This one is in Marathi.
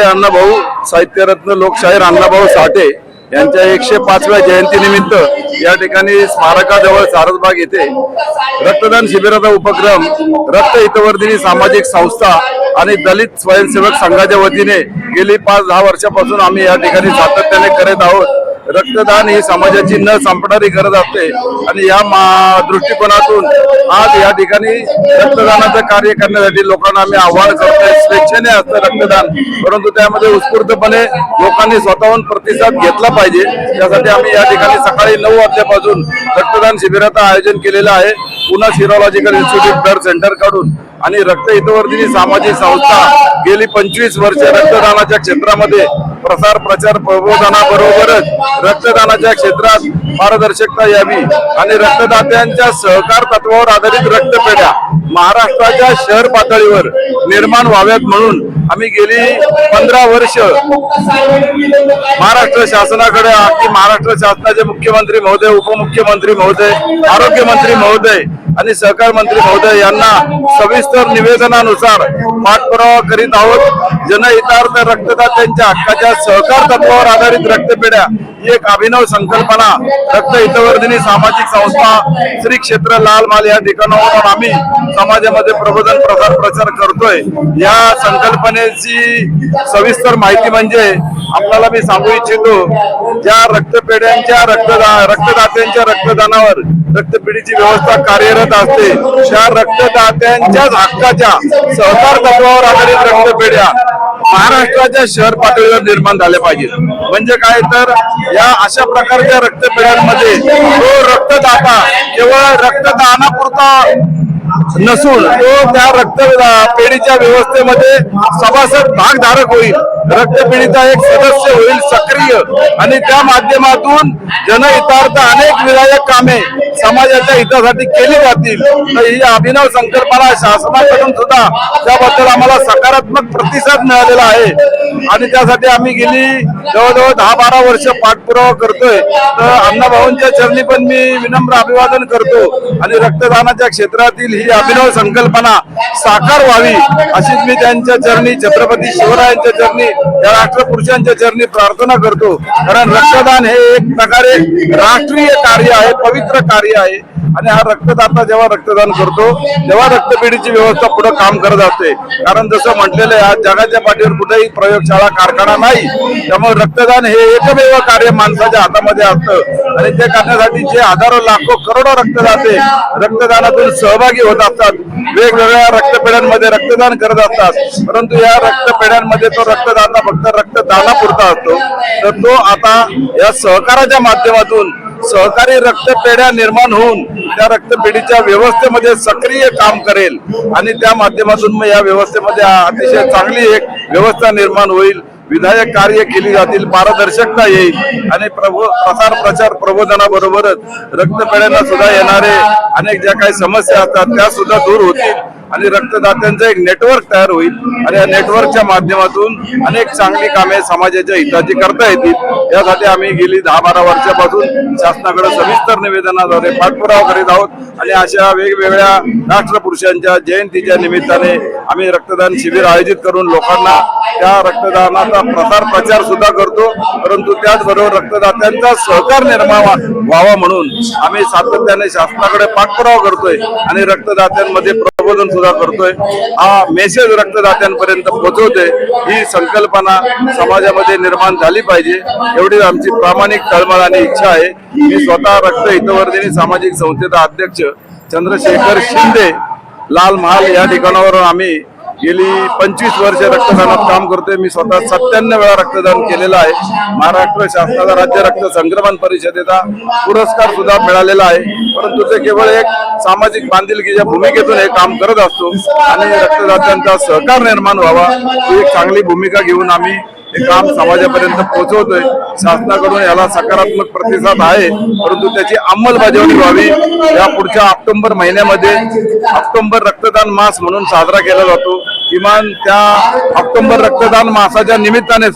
माझे अण्णाभाऊ साहित्यरत्न लोकशाहीर अण्णाभाऊ साठे यांच्या एकशे पाचव्या जयंतीनिमित्त या ठिकाणी स्मारकाजवळ सारसबाग येथे रक्तदान शिबिराचा उपक्रम रक्त हितवर्धिनी सामाजिक संस्था आणि दलित स्वयंसेवक संघाच्या वतीने गेली पाच दहा वर्षापासून आम्ही या ठिकाणी सातत्याने करत आहोत. रक्तदान ही समाजाची न संपणारी गरज असते. आणि या मा- दृष्टिकोनातून आज या ठिकाणी रक्तदानाचं कार्य करण्यासाठी लोकांना आम्ही आव्हान करतोय. स्वेच्छेने असतं रक्तदान. परंतु त्यामध्ये उत्स्फूर्तपणे लोकांनी स्वतःहून प्रतिसाद घेतला पाहिजे. त्यासाठी आम्ही या ठिकाणी सकाळी नऊ वाजल्यापासून रक्तदान शिबिराचं आयोजन केलेलं आहे. पुन्हा सिरोलॉजिकल इन्स्टिट्यूट ब्लड सेंटरकडून. आणि रक्त हितवर्धिनी सामाजिक संस्था गेली पंचवीस वर्ष रक्तदानाच्या क्षेत्रामध्ये प्रसार प्रचार प्रबोधनाबरोबरच रक्तदानाच्या क्षेत्रात पारदर्शकता यावी आणि रक्तदात्यांच्या सहकार तत्वावर आधारित रक्तपेढ्या महाराष्ट्राच्या शहर पातळीवर निर्माण व्हाव्यात म्हणून आम्ही गेली पंधरा वर्ष महाराष्ट्र शासनाकडे महाराष्ट्र शासनाचे मुख्यमंत्री महोदय उपमुख्यमंत्री महोदय आरोग्यमंत्री महोदय आणि सहकार मंत्री महोदय यांना सविस्तर निवेदनानुसार पाठपुरावा करीत आहोत. जनहितार्थ रक्तदात्यांच्या हक्काच्या सहकार तत्वावर आधारित रक्तपेढ्या ही एक अभिनव संकल्पना रक्त हितवर्धिनी सामाजिक संस्था श्री क्षेत्र लाल माल या ठिकाणावरून आम्ही समाजामध्ये प्रबोधन प्रसार प्रचार करतोय. या संकल्पनेची सविस्तर माहिती म्हणजे आपल्याला मी सांगू इच्छितो ज्या रक्तपेढ्यांच्या रक्तदा रक्तदात्यांच्या रक्तदानावर रक्तपेढीची व्यवस्था कार्यरत असते त्या रक्तदात्यांच्याच हक्काच्या सहकार तत्वावर आधारित रक्तपेढ्या महाराष्ट्राच्या शहर पातळीवर निर्माण झाल्या पाहिजेत. म्हणजे काय तर या अशा प्रकारच्या रक्तपेढ्यांमध्ये तो रक्तदाता केवळ रक्तदानापुरता नसून तो त्या रक्त पेढीच्या व्यवस्थेमध्ये सभासद भागधारक होईल रक्तपेढीचा एक सदस्य होईल सक्रिय. आणि त्या माध्यमातून जनहितार्थ अनेक विधायक कामे समाजाच्या हितासाठी केली जातील. तर ही अभिनव संकल्पना शासनाकडून सुद्धा त्याबद्दल आम्हाला सकारात्मक प्रतिसाद मिळालेला आहे. आणि त्यासाठी आम्ही गेली जवळजवळ दहा बारा वर्ष पाठपुरावा करतोय. तर अण्णाभाऊंच्या चरणी पण मी विनम्र अभिवादन करतो. आणि रक्तदानाच्या क्षेत्रातील ही अभिनव संकल्पना साकार व्हावी अशीच मी त्यांच्या चरणी छत्रपती शिवरायांच्या चरणी या राष्ट्रपुरुषांच्या चरणी प्रार्थना करतो. कारण रक्तदान हे एक प्रकारे राष्ट्रीय कार्य आहे पवित्र कार्य आहे. आणि हा रक्तदाता जेव्हा रक्तदान करतो तेव्हा रक्तपेढीची व्यवस्था पुढे काम करत असते. कारण जसं म्हटलेलं आहे आज जगाच्या पाठीवर कुठेही प्रयोगशाळा कारखाना नाही. त्यामुळे रक्तदान हे एकमेव कार्य माणसाच्या हातामध्ये असतं. आणि ते करण्यासाठी जे हजारो लाखो करोडो रक्तदाते रक्तदानातून सहभागी होत असतात. वेगवेगळ्या रक्तपेढ्यांमध्ये रक्तदान करत असतात. परंतु या रक्तपेढ्यांमध्ये तो रक्तदाता फक्त रक्तदानापुरता असतो. तर तो आता या सहकाराच्या माध्यमातून सहकारी रक्तपेढ्या निर्माण होऊन त्या रक्तपेढीच्या व्यवस्थेमध्ये सक्रिय काम करेल. आणि त्या माध्यमातून मग या व्यवस्थेमध्ये अतिशय चांगली एक व्यवस्था निर्माण होईल. विधायक कार्य केली जातील पारदर्शकता येईल. आणि प्रभू प्रसार प्रचार प्रबोधनाबरोबरच रक्तपेढ्यांना सुद्धा येणारे अनेक ज्या काही समस्या असतात त्या सुद्धा दूर होतील. आणि रक्तदात्यांचं एक नेटवर्क तयार होईल. आणि या नेटवर्कच्या माध्यमातून अनेक चांगली कामे समाजाच्या हिताची करता येतील. यासाठी आम्ही गेली दहा बारा वर्षापासून शासनाकडे सविस्तर निवेदनाद्वारे पाठपुरावा करीत आहोत. आणि अशा वेगवेगळ्या राष्ट्रपुरुषांच्या जयंतीच्या निमित्ताने आम्ही रक्तदान शिबिर आयोजित करून लोकांना त्या रक्तदानाचा प्रसार प्रचार सुद्धा करतो परंतु त्याचबरोबर रक्तदात्यांचा सहकार निर्माण व्हावा म्हणून आम्ही सातत्याने शासनाकडे पाठपुरावा करतोय आणि रक्तदात्यांमध्ये प्रबोधन सुद्धा करतोय. हा मेसेज रक्तदात्यांपर्यंत पोहोचवतोय. ही संकल्पना समाजामध्ये निर्माण झाली पाहिजे. एवढी आमची प्रामाणिक तळमळ आणि इच्छा आहे. मी स्वतः रक्त हितवर्धिनी सामाजिक संस्थेचा अध्यक्ष चंद्रशेखर शिंदे लाल महाल या ठिकाणावरून आम्ही गेली पंचवीस वर्ष रक्तदानात काम करतोय. मी स्वतः सत्त्याण्णव वेळा रक्तदान केलेलं आहे. महाराष्ट्र शासनाचा राज्य रक्त संक्रमण परिषदेचा पुरस्कार सुद्धा मिळालेला आहे. परंतु ते केवळ एक सामाजिक बांधिलकीच्या भूमिकेतून हे काम करत असतो आणि रक्तदात्यांचा सहकार निर्माण व्हावा ही एक चांगली भूमिका घेऊन आम्ही हे काम समाजापर्यंत पोहोचवतोय. शासनाकडून याला सकारात्मक प्रतिसाद आहे. परंतु त्याची अंमलबजावणी व्हावी. या पुढच्या ऑक्टोबर महिन्यामध्ये ऑक्टोबर रक्तदान मास म्हणून साजरा केला जातो. किमान त्या ऑक्टोबर रक्तदान मासाच्या निमित्ताने